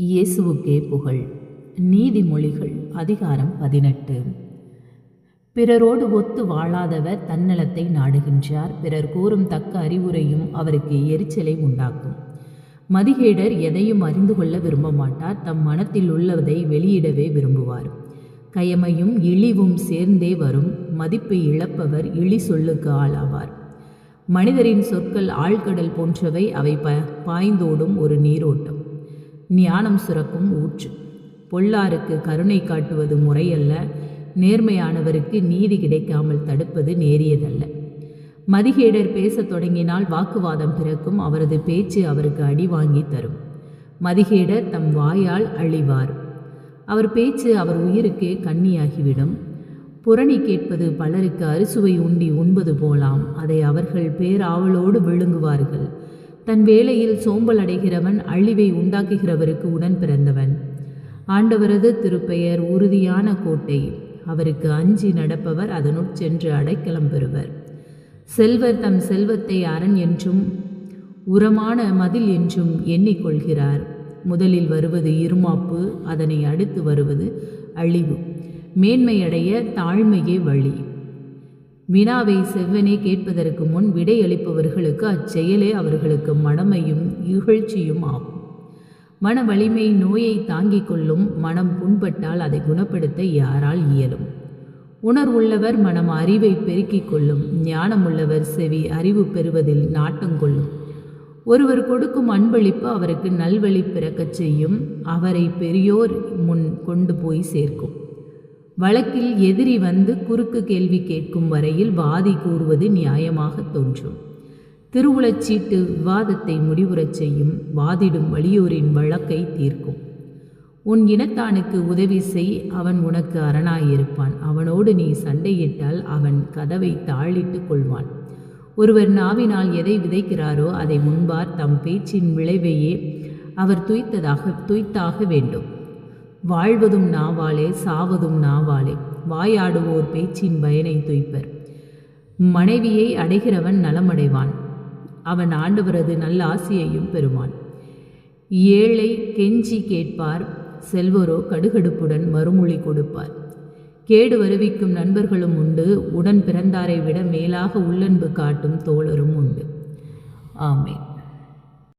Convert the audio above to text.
இயேசுவுக்கே புகழ். நீதிமொழிகள் அதிகாரம் பதினெட்டு. பிறரோடு ஒத்து வாழாதவர் தன்னலத்தை நாடுகின்றார். பிறர் கூறும் தக்க அறிவுரையும் அவருக்கு எரிச்சலை உண்டாக்கும். மதிகேடர் எதையும் அறிந்து கொள்ள விரும்ப மாட்டார் தம் மனத்தில் உள்ளதை வெளியிடவே விரும்புவார். கயமையும் இழிவும் சேர்ந்தே வரும். மதிப்பை இழப்பவர் இழி சொல்லுக்கு ஆளாவார். மனிதரின் சொற்கள் ஆழ்கடல் போன்றவை. அவை ப பாய்ந்தோடும் ஒரு நீரோட்டம். ஞானம் சுரக்கும் ஊற்று. பொல்லாருக்கு கருணை காட்டுவது முறையல்ல. நேர்மையானவருக்கு நீதி கிடைக்காமல் தடுப்பது நேரியதல்ல. மதிகேடர் பேசத் தொடங்கினால் வாக்குவாதம் பிறக்கும். அவரது பேச்சு அவருக்கு அடி வாங்கி தரும். மதிகேடர் தம் வாயால் அழிவார். அவர் பேச்சு அவர் உயிருக்கே கண்ணியாகிவிடும். புரணி கேட்பது பலருக்கு அறுசுவை உண்டி உண்பது போலாம். அதை அவர்கள் பேராவலோடு விழுங்குவார்கள். தன் வேலையில் சோம்பல் அடைகிறவன் அழிவை உண்டாக்குகிறவருக்கு உடன் பிறந்தவன். ஆண்டவரது திருப்பெயர் உறுதியான கோட்டை. அவருக்கு அஞ்சி நடப்பவர் அதனுட் சென்று அடைக்கலம் பெறுவர். செல்வர் தம் செல்வத்தை அரண் என்றும் உரமான மதில் என்றும் எண்ணிக்கொள்கிறார். முதலில் வருவது இருமாப்பு அதனை அடுத்து வருவது அழிவு. மேன்மையடைய தாழ்மையே வழி. வினாவை செவ்வனே கேட்பதற்கு முன் விடையளிப்பவர்களுக்கு அச்செயலே அவர்களுக்கு மடமையும் இகழ்ச்சியும் ஆகும். மன வலிமை நோயை தாங்கிக் கொள்ளும் மனம் புண்பட்டால் அதை குணப்படுத்த யாரால் இயலும்? உணர்வுள்ளவர் மனம் அறிவை பெருக்கிக் கொள்ளும் ஞானமுள்ளவர் செவி அறிவு பெறுவதில் நாட்டம் கொள்ளும். ஒருவர் கொடுக்கும் அன்பளிப்பு அவருக்கு நல்வழி பிறக்கச் செய்யும் அவரை பெரியோர் முன் கொண்டு போய் சேர்க்கும். வழக்கில் எதிரி வந்து குறுக்கு கேள்வி கேட்கும் வரையில் வாதி கூறுவது நியாயமாக தோன்றும். திருவுளச்சீட்டு விவாதத்தை முடிவுறச் செய்யும் வாதிடும் வலியோரின் வழக்கை தீர்க்கும். உன் இனத்தானுக்கு உதவி செய் அவன் உனக்கு அரணாயிருப்பான். அவனோடு நீ சண்டையிட்டால் அவன் கதவை தாழிட்டு கொள்வான். ஒருவர் நாவினால் எதை விதைக்கிறாரோ அதை முன்பார் தம் பேச்சின் விளைவையே அவர் துய்த்ததாக துய்த்தாக வேண்டும். வாழ்வதும் நாவாலே சாவதும் நாவாலே. வாயாடுவோர் பேச்சின் பயனை துய்ப்பர். மனைவியை அடைகிறவன் நலமடைவான். அவன் ஆண்டவரது நல்ல ஆசியையும் பெறுவான். ஏழை கெஞ்சி கேட்பார் செல்வரோ கடுகடுப்புடன் மறுமொழி கொடுப்பார். கேடு வருவிக்கும் நண்பர்களும் உண்டு உடன் பிறந்தாரை விட மேலாக உள்ளன்பு காட்டும் தோழரும் உண்டு. ஆமேன்.